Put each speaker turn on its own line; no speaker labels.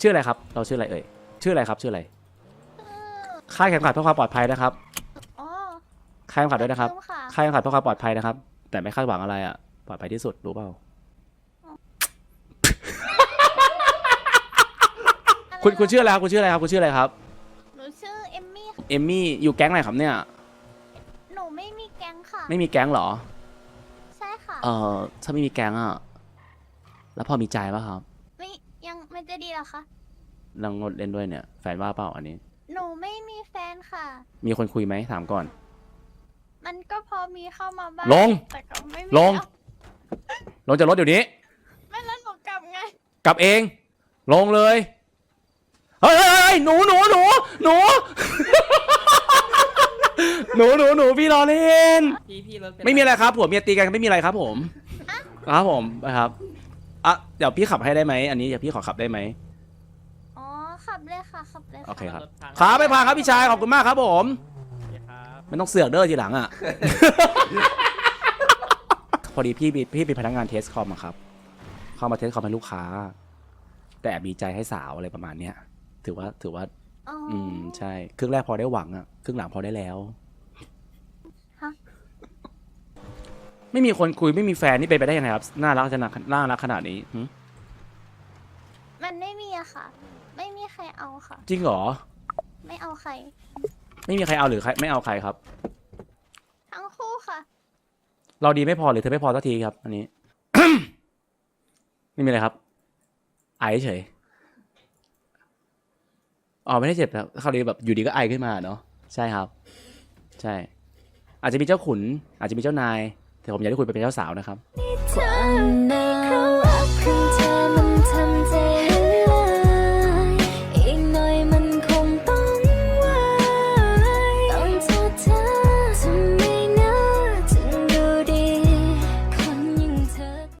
ชื่ออะไรครับ เราชื่ออะไรเอ่ย ชื่ออะไรครับชื่ออะไรค่ายเข็มขัดเพื่อความปลอดภัยนะครับ
อ๋อ
ค่ายเข็มขัดด้วยนะครับ
ลืมค่ะ
ค่ายเข็มขัดเพื่อความปลอดภัยนะครับ แต่ไม่คาดหวังอะไรอะ ปลอดภัยที่สุดรู้เปล่า คุณคุณชื่ออะไรครับคุณชื่ออะไรครับคุณชื่ออะไรครับ
หนูชื่อเอมมี่ค่ะ
เอมมี่อยู่แก๊งไหนครับเนี่ย
หนูไม่มีแก๊งค่ะ
ไม่มีแก๊งเหรอ
ใช่ค่ะ
เอ่อ ถ้าไม่มีแก๊งอะ แล้วพอมีใจป่ะครับ
ไม่ยังมันจะดีเหรอคะ
ลังงดเล่นด้วยเนี่ย แฟนว่าเปล่าอันนี้
หนูไม่มีแฟนค่ะ
มีคนคุยไหมถามก่อน
มันก็พอมีเข้ามาบ้าง
ลง
แต่ก็ไม่มี
ลง
แล้ว
ลงจากรถเดี๋ยวนี้
ไม่แล้วหนูกลับไง
กลับเอง ลงเลย เฮ้ยเฮ้ยเฮ้ยหนูหนูหนูหนู หนูหนูหนูพี่รอเล่น
พี่พี่รถเป็น
ไม่มีอะไรครับผมเมียตีกันไม่มีอะไรครับผม ครับผมนะครับ อะเดี๋ยวพี่ขับให้ได้ไหมอันนี้เดี๋ยวพี่ขอขับได้ไหม
อ๋อขับเลยค่ะขับเลย
โอเคครับ
ถพัง
ขาไม่พังครับพี่ชายขอบคุณมากครับผม
โอเคครับ
ไม่ต้องเสือกเด้อทีหลังอะ พอดีพี่พี่พี่เป็นพนักงานเทสคอมอะครับ เข้ามาเทสคอมให้ลูกค้า แต่แอบดีใจให้สาวอะไรประมาณเนี้ยถือว่าถือว่า
อ๋ออ
อืมใช่ครึ่งแรกพอได้หวังอะครึ่งหลังพอได้แล้ว
ฮะ
ไม่มีคนคุยไม่มีแฟนนี่เป็นไปได้ยังไงครับน่ารักจะน่ารักขนาดนี้หึ
มันไม่มีอะค่ะ ไม่มีใครเอาค่ะ
จริงเหรอ
ไม่เอาใคร
ไม่มีใครเอาหรือใครไม่เอาใครครับ
ทั้งคู่ค่ะ
เราดีไม่พอหรือเธอไม่พอสักทีครับ อันนี้ ไม่มีอะไรครับไอเฉยอ๋อไม่ได้เจ็บครับคราวนี้แบบอยู่ดีก็ไอขึ้นมาเนาะใช่ครับ ใช่ อาจจะมีเจ้าขุน อาจจะมีเจ้านาย แต่ผมอยากให้คุณไปเป็นเจ้าสาวนะครับ
ความใน